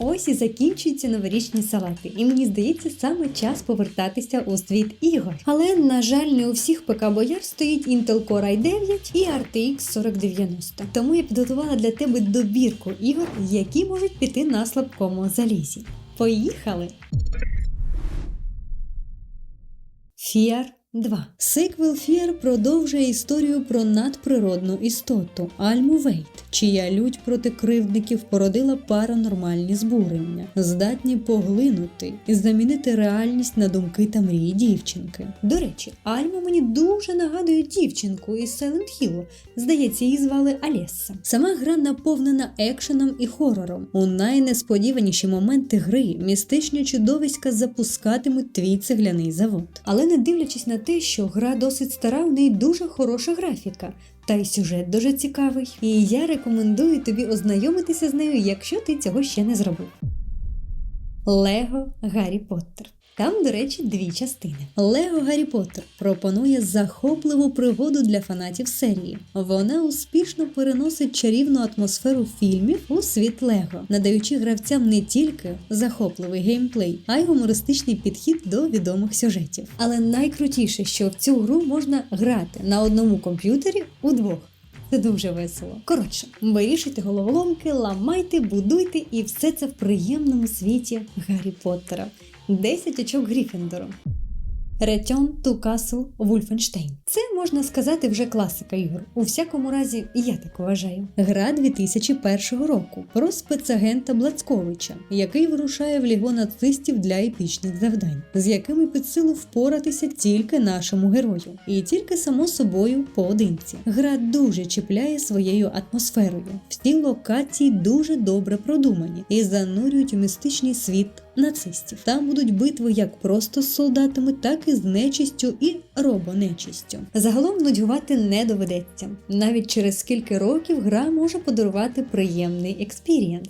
Ось і закінчуються новорічні салати, і мені здається, саме час повертатися у світ ігор. Але на жаль, не у всіх ПК бояр стоїть Intel Core i9 і RTX 4090. Тому я підготувала для тебе добірку ігор, які можуть піти на слабкому залізі. Поїхали! Fear 2. Сиквел Fear продовжує історію про надприродну істоту Альму Вейт, чия лють проти кривдників породила паранормальні збурення, здатні поглинути і замінити реальність на думки та мрії дівчинки. До речі, Альма мені дуже нагадує дівчинку із Silent Hill. Здається, її звали Алєса. Сама гра наповнена екшеном і хорором. У найнесподіваніші моменти гри містичні чудовиська запускатимуть твій цегляний завод. Але не дивлячись на те, що гра досить стара, в неї дуже хороша графіка. Та й сюжет дуже цікавий. І я рекомендую тобі ознайомитися з нею, якщо ти цього ще не зробив. Лего Гаррі Поттер. Там, до речі, дві частини. Лего Гаррі Поттер пропонує захопливу пригоду для фанатів серії. Вона успішно переносить чарівну атмосферу фільмів у світ Лего, надаючи гравцям не тільки захопливий геймплей, а й гумористичний підхід до відомих сюжетів. Але найкрутіше, що в цю гру можна грати на одному комп'ютері удвох. Це дуже весело. Коротше, вирішуйте головоломки, ламайте, будуйте і все це в приємному світі Гаррі Поттера. 10 очок Гріфіндору. To Castle Wolfenstein. Це можна сказати вже класика ігор. У всякому разі, я так вважаю. Гра 2001 року про спецагента Блацковича, який вирушає в ліго нацистів для епічних завдань, з якими під силу впоратися тільки нашому герою, і тільки само собою поодинці. Гра дуже чіпляє своєю атмосферою. Всі локації дуже добре продумані і занурюють у містичний світ нацистів. Там будуть битви як просто з солдатами, так і з нечистю і робонечистю. Загалом нудьгувати не доведеться. Навіть через скільки років гра може подарувати приємний експірієнс.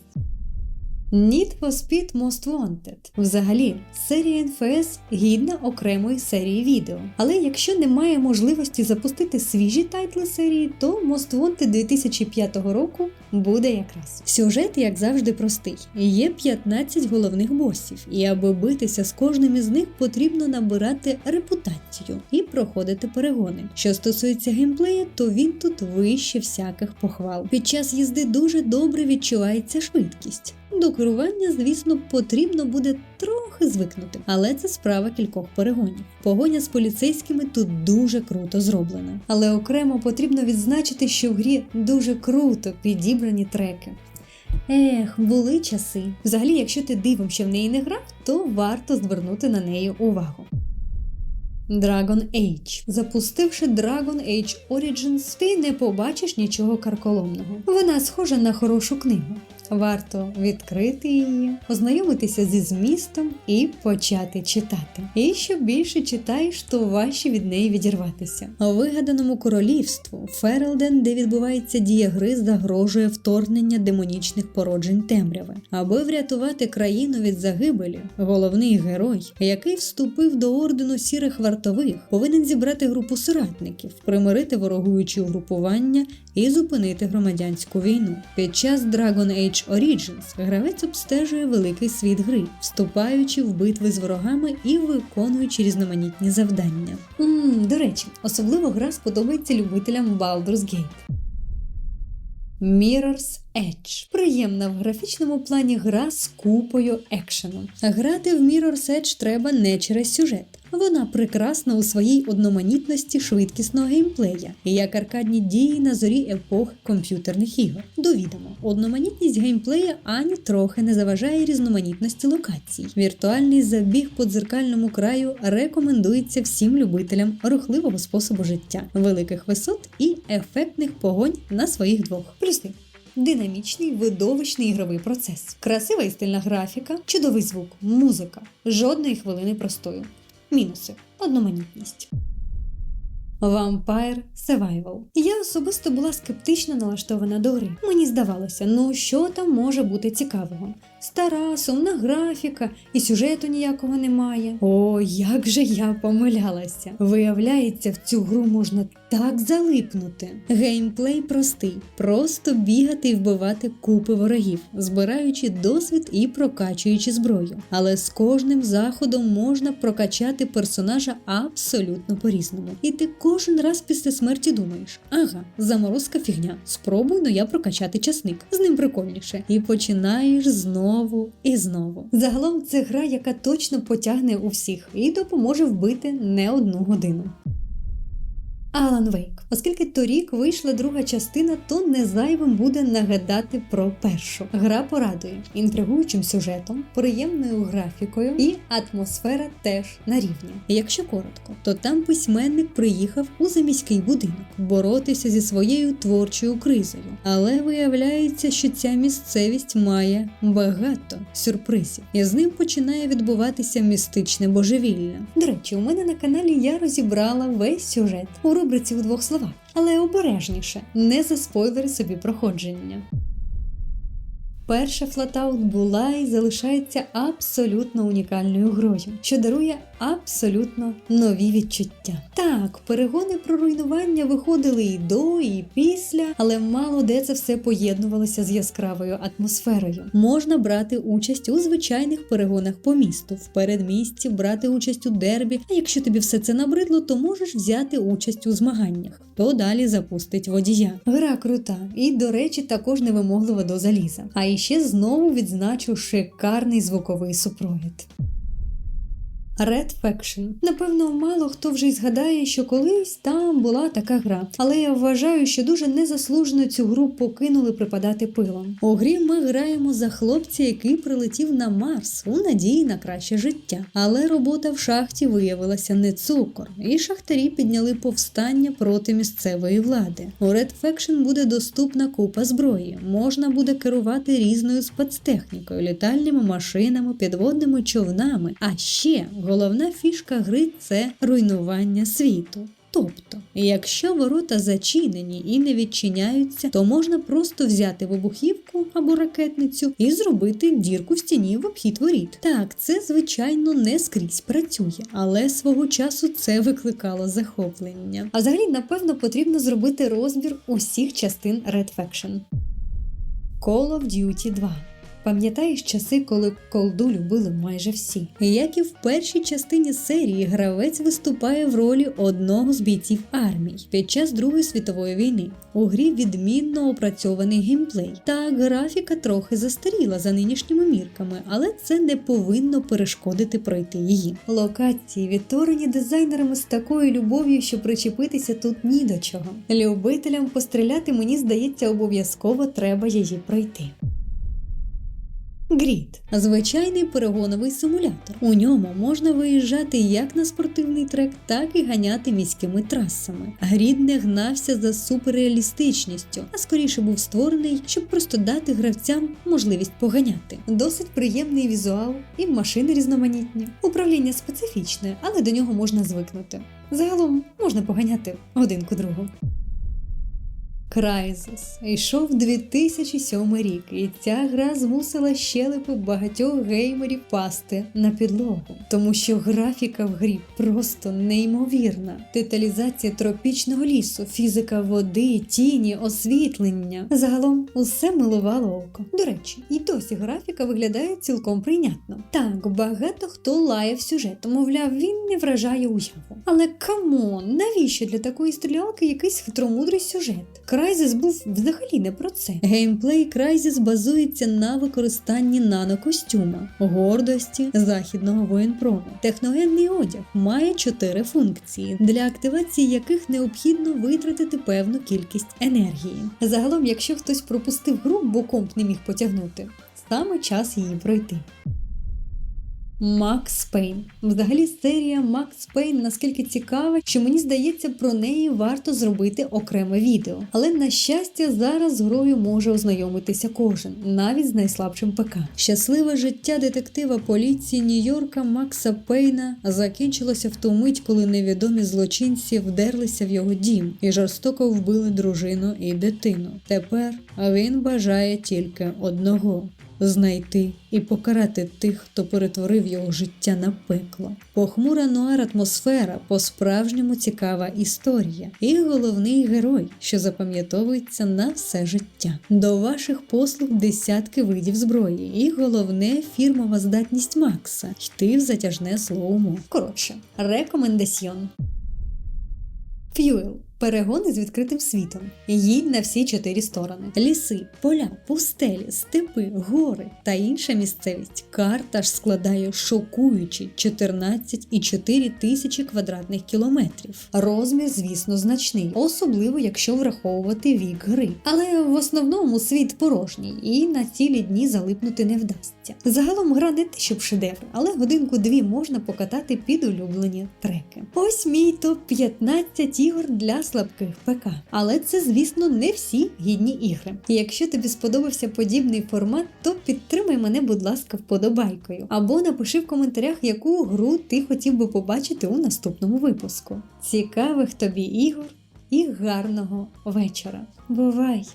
Need for Speed Most Wanted. Взагалі, серія NFS гідна окремої серії відео. Але якщо немає можливості запустити свіжі тайтли серії, то Most Wanted 2005 року буде якраз. Сюжет, як завжди, простий. Є 15 головних босів, і аби битися з кожним із них, потрібно набирати репутацію і проходити перегони. Що стосується геймплею, то він тут вище всяких похвал. Під час їзди дуже добре відчувається швидкість. До керування, звісно, потрібно буде трохи звикнути, але це справа кількох перегонів. Погоня з поліцейськими тут дуже круто зроблена. Але окремо потрібно відзначити, що в грі дуже круто підібрані треки. Ех, були часи. Взагалі, якщо ти дивом ще в неї не грав, то варто звернути на неї увагу. Dragon Age. Запустивши Dragon Age Origins, ти не побачиш нічого карколомного. Вона схожа на хорошу книгу. Варто відкрити її, ознайомитися зі змістом і почати читати. І що більше читаєш, то важче від неї відірватися. У вигаданому королівству Ферелден, де відбувається дія гри, загрожує вторгнення демонічних породжень темряви. Аби врятувати країну від загибелі, головний герой, який вступив до ордену сірих вартових, повинен зібрати групу соратників, примирити ворогуючі угрупування і зупинити громадянську війну. Під час Dragon Age Origins гравець обстежує великий світ гри, вступаючи в битви з ворогами і виконуючи різноманітні завдання. Ммм, до речі, особливо гра сподобається любителям Baldur's Gate. Mirror's Edge. Приємна в графічному плані гра з купою екшену. Грати в Mirror's Edge треба не через сюжет. Вона прекрасна у своїй одноманітності швидкісного геймплея, як аркадні дії на зорі епох комп'ютерних ігор. Довідомо, одноманітність геймплея ані трохи не заважає різноманітності локацій. Віртуальний забіг по дзеркальному краю рекомендується всім любителям рухливого способу життя, великих висот і ефектних погонь на своїх двох. Плюси. Динамічний видовищний ігровий процес, красива і стильна графіка, чудовий звук, музика, жодної хвилини простою. Мінуси одноманітність. Vampire Survival. Я особисто була скептично налаштована до гри. Мені здавалося, ну що там може бути цікавого? Стара, сумна графіка, і сюжету ніякого немає. О, як же я помилялася! Виявляється, в цю гру можна так залипнути. Геймплей простий, просто бігати і вбивати купи ворогів, збираючи досвід і прокачуючи зброю. Але з кожним заходом можна прокачати персонажа абсолютно по-різному. І ти кожен раз після смерті думаєш: ага, заморозка фігня, спробуй ну я прокачати часник, з ним прикольніше. І починаєш знову і знову. Загалом це гра, яка точно потягне у всіх і допоможе вбити не одну годину. Алан Вейк. Оскільки торік вийшла друга частина, то не зайвим буде нагадати про першу. Гра порадує інтригуючим сюжетом, приємною графікою і атмосфера теж на рівні. Якщо коротко, то там письменник приїхав у заміський будинок боротися зі своєю творчою кризою. Але виявляється, що ця місцевість має багато сюрпризів, і з ним починає відбуватися містичне божевілля. До речі, у мене на каналі я розібрала весь сюжет рубриці у двох словах, але обережніше, не заспойлери собі проходження. Перша флатаут була і залишається абсолютно унікальною грою, що дарує абсолютно нові відчуття. Так, перегони про руйнування виходили і до, і після, але мало де це все поєднувалося з яскравою атмосферою. Можна брати участь у звичайних перегонах по місту, в передмісті брати участь у дербі. А якщо тобі все це набридло, то можеш взяти участь у змаганнях. Хто далі запустить водія? Гра крута, і, до речі, також невимоглива до заліза. А іще знову відзначу шикарний звуковий супровід. Red Faction. Напевно, мало хто вже й згадає, що колись там була така гра, але я вважаю, що дуже незаслужено цю гру покинули припадати пилом. У грі ми граємо за хлопця, який прилетів на Марс у надії на краще життя. Але робота в шахті виявилася не цукор, і шахтарі підняли повстання проти місцевої влади. У Red Faction буде доступна купа зброї. Можна буде керувати різною спецтехнікою, літальними машинами, підводними човнами. А ще головна фішка гри це руйнування світу. Тобто, якщо ворота зачинені і не відчиняються, то можна просто взяти вибухівку або ракетницю і зробити дірку в стіні в обхід воріт. Так, це звичайно не скрізь працює, але свого часу це викликало захоплення. А взагалі, напевно, потрібно зробити розбір усіх частин Red Faction. Call of Duty 2 Пам'ятаєш часи, коли колду любили майже всі. Як і в першій частині серії, гравець виступає в ролі одного з бійців армій під час Другої світової війни. У грі відмінно опрацьований геймплей. Так, графіка трохи застаріла за нинішніми мірками, але це не повинно перешкодити пройти її. Локації відтворені дизайнерами з такою любов'ю, що причепитися тут ні до чого. Любителям постріляти, мені здається, обов'язково треба її пройти. Грід звичайний перегоновий симулятор. У ньому можна виїжджати як на спортивний трек, так і ганяти міськими трасами. Грід не гнався за суперреалістичністю, а скоріше був створений, щоб просто дати гравцям можливість поганяти. Досить приємний візуал і машини різноманітні. Управління специфічне, але до нього можна звикнути. Загалом можна поганяти годинку другу. Crysis. Йшов 2007 рік, і ця гра змусила щелепи багатьох геймерів пасти на підлогу, тому що графіка в грі просто неймовірна. Деталізація тропічного лісу, фізика води, тіні, освітлення. Загалом усе милувало око. До речі, і досі графіка виглядає цілком прийнятно. Так, багато хто лаяв сюжет, мовляв, він не вражає уяву. Але камон, навіщо для такої стрілялки якийсь хитромудрий сюжет? Crysis був взагалі не про це. Геймплей Crysis базується на використанні нанокостюма, гордості західного воєнпрому. Техногенний одяг має чотири функції, для активації яких необхідно витратити певну кількість енергії. Загалом, якщо хтось пропустив гру, бо комп не міг потягнути, саме час її пройти. Макс Пейн. Взагалі, серія Макс Пейн наскільки цікава, що мені здається, про неї варто зробити окреме відео. Але на щастя, зараз з грою може ознайомитися кожен, навіть з найслабшим ПК. Щасливе життя детектива поліції Нью-Йорка Макса Пейна закінчилося в ту мить, коли невідомі злочинці вдерлися в його дім і жорстоко вбили дружину і дитину. Тепер він бажає тільки одного знайти і покарати тих, хто перетворив його життя на пекло. Похмура нуар атмосфера, по-справжньому цікава історія, і головний герой, що запам'ятовується на все життя. До ваших послуг десятки видів зброї, і головне фірмова здатність Макса йти в затяжне слоумо. Коротше, рекомендаціон. Ф'юел. Перегони з відкритим світом. Їдь на всі чотири сторони: ліси, поля, пустелі, степи, гори та інша місцевість. Карта ж складає шокуючі 14,4 тисячі квадратних кілометрів. Розмір, звісно, значний, особливо якщо враховувати вік гри. Але в основному світ порожній і на цілі дні залипнути не вдасться. Загалом гра не те, щоб шедевр, але годинку-дві можна покатати під улюблені треки. Ось мій топ 15 ігор для слабких ПК. Але це, звісно, не всі гідні ігри. І якщо тобі сподобався подібний формат, то підтримай мене, будь ласка, вподобайкою. Або напиши в коментарях, яку гру ти хотів би побачити у наступному випуску. Цікавих тобі ігор і гарного вечора. Бувай!